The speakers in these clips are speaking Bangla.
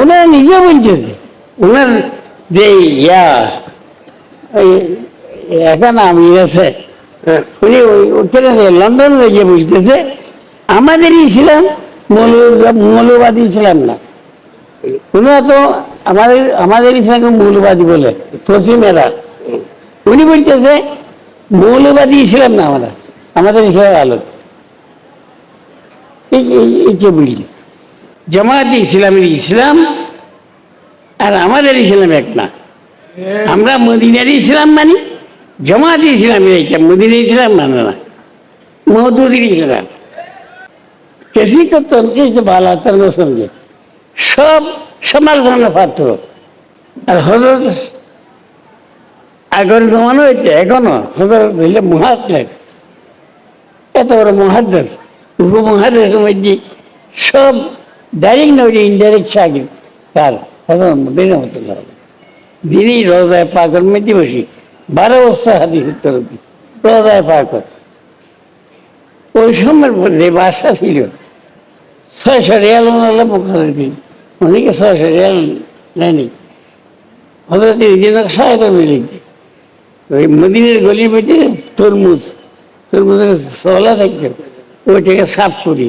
ওনারা নিজে বলতেছে। ওনার যে ইয়া নাম আছে উনি ওখানে লন্ডনে গিয়ে বলতেছে আমাদের ইসলাম মৌলবাদী ইসলাম না। ওনারা তো আমাদের আমাদের ইসলামকে মৌলবাদী বলে পশ্চিমেরা উনি বলতেছে মৌলবাদী ইসলাম না আমরা আমাদের ইসলাম আলো এই বলছি। জামাত ইসলামের ইসলাম আর আমাদের ইসলাম এক না আমরা মদিনার ইসলাম মানি জামাত ইসলামের এইটা মদিনার ইসলাম মানে না মহদুদির ইসলাম किसी को तनखी से बाला तरह समझे সব সমালোচনা পাত্র আর হজরত আগের জমানো হয়েছে এখনো হজরত হইলে মহাত্মের এত বড় মহাদ্দেশ উপমহাদেশের মধ্যে সব ডাইরেক্ট নয় ইনডাইরেক্ট সাগির তার হজরত দিনমতুল্লাহ দিনই রোজায় পাকর মধ্যে বসি বারো বছর উত্তর অব্দি। রোজায় পাকর ওই সময়ের মধ্যে বাসা ছিল ছয়শো রিয়াল ওনারা মুখারে দিল অনেকে ছয়শো রিয়াল নেয়নি হজরত ইদিনক সহায়তা মিলিতে ওই মদিনের গলির মধ্যে তরমুজ তরমুজের সলা থাকতো ওইটাকে সাফ করি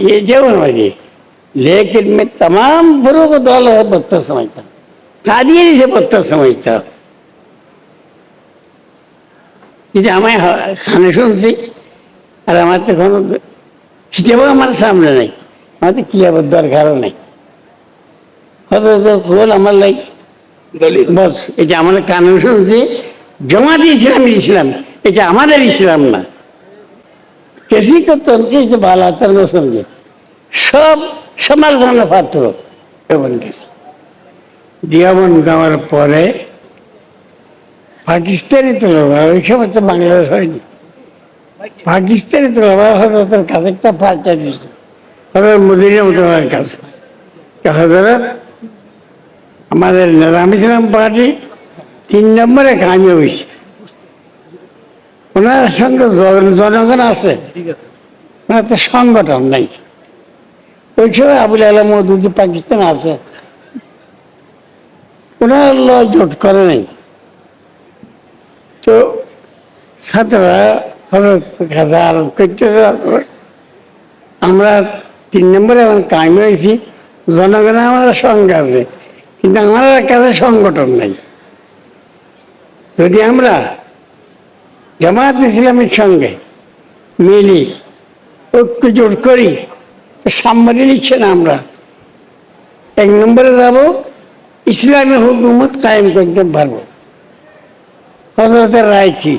ये जेवन वाली लेकिन मैं तमाम फरों को दौल है बदतर समझता हूँ कादियानी से बदतर समझता हूँ কিন্তু আমি খানে শুনছি আর আমার তো কোনো খিটেও আমার সামনে নেই আমার তো কি আবার দরকারও নেই হয়তো খোল আমার লাই দলিল বস এটা আমার কানে শুনছি জমাত ইসলামের ইসলাম এটা আমাদের ইসলাম না কেসি কো তনকি সে ভালো তার সমঝে সব সমালোচনা পাত্র, এমন কিছু। দিয়াবন গাওয়ার পরে পাকিস্তানি তোলা ওই সময় তো বাংলাদেশ হয়নি। পাকিস্তানি তোলা হজরতের কাছে একটা পাল্টা দিচ্ছে হজরত মদিনের মতো কাছে হজরত আমাদের নিজাম ইসলাম পার্টি তিন নম্বরে কামি হয়েছে ওনার সঙ্গে জনগণ আছে। ওনার তো সংগঠন নাই। ওই সময় আবুল আলম মদুদি পাকিস্তান আছে। ওনার ল জোট করে নাই। তো ছাত্ররা হজরত কাছে আরজ করতেছে। আমরা তিন নম্বরে এখন কামি হয়েছি জনগণ আমার সঙ্গে আছে। কিন্তু আমার কাছে সংগঠন নাই। যদি আমরা জামাত ইসলামের সঙ্গে মিলি ঐক্য জোট করি তো সামনে নিচ্ছে না আমরা এক নম্বরে যাব ইসলামী হুকুমত কায়েম করতে পারবো হজরতের রায় কি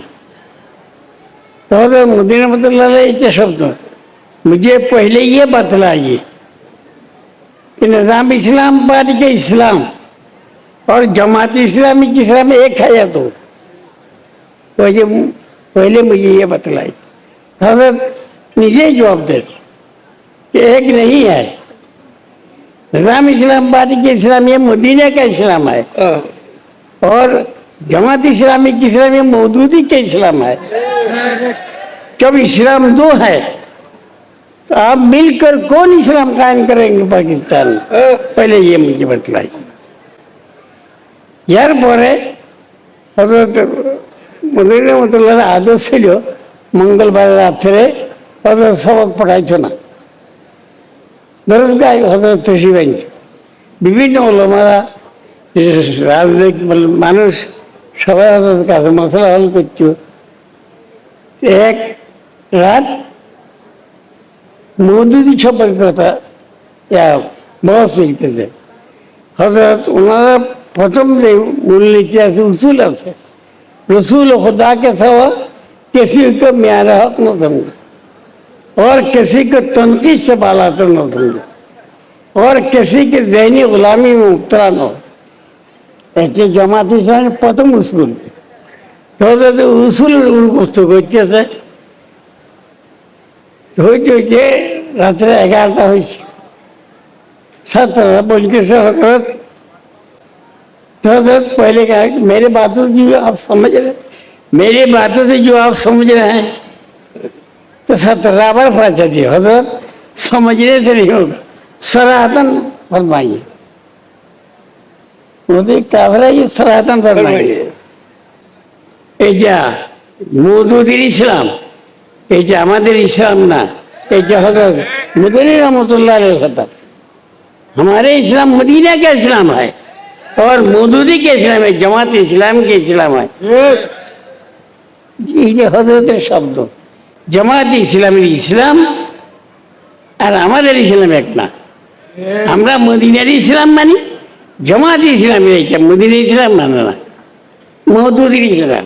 तो हजरत मुदीन रहमतुल्लाह अलैह के शब्द मुझे पहले ये बतलाइए कि निज़ाम इस्लाम पार्टी के इस्लाम और जमात इस्लामी की इस्लाम एक है या तो तो ये पहले मुझे ये बतलाई हज़रत मुझे जवाब दे कि एक नहीं है। निज़ाम इस्लामाबाद की इस्लाम ये मदीना का इस्लाम है। हाँ। और जमात इस्लामी की इस्लाम ये मौदूदी का इस्लाम है। जब इस्लाम दो है तो आप मिलकर कौन इस्लाम कायम करेंगे पाकिस्तान? हाँ। पहले ये मुझे बतलाई यार बोरे हज़रत মদির রহমতুল্লাহ আদর্শ ছিল? মঙ্গলবার রাত্রে হজরত সবক পড়াইছ না। দরজগায় হজরত তসি বানিত বিভিন্ন ওলমারা রাজনৈতিক মানুষ সবাই হজরত কাছে মশলা হল করত। এক রাত মৌদুদি ছপের কথা বস চলতেছে হজরত ওনারা প্রথম যে মূলনীতি আছে, উসুল আছে रसूल खुदा के सवा किसी को म्यारा हक न समझो और किसी को तनकीद से बाला तो न समझो और किसी की दैनी गुलामी में उतरानो এটি জামাত ইসলামের প্রথম উসুল তো উসুল করতে করতেছে হইতে হইতে রাত্রে এগারোটা হয়েছে ছাত্ররা বলতেছে হজরত तो सर पहले क्या मेरे बातों से जो आप समझ रहे मेरे बातों से जो आप समझ रहे हैं तो सतरावर फ़र्ज़ दी हजर समझने से नहीं होगा। सराहतन फरमाइए। मुझे काफरा ये सराहतन फरमाइए। एजा मोदूदिन इस्लाम एजा हमारे इस्लाम ना एजा हज़रत मुदरी रहमत हमारे इस्लाम मदीना का इस्लाम है। और মধুদি কে ইসলাম জামাত ইসলাম কে ইসলাম এই যে হজরতের শব্দ জামাত ইসলামের ইসলাম আর আমাদের ইসলাম এক না আমরা মদিনার ইসলাম মানি জমাতে ইসলামের মদিনা ইসলাম মানে না মহদুদির ইসলাম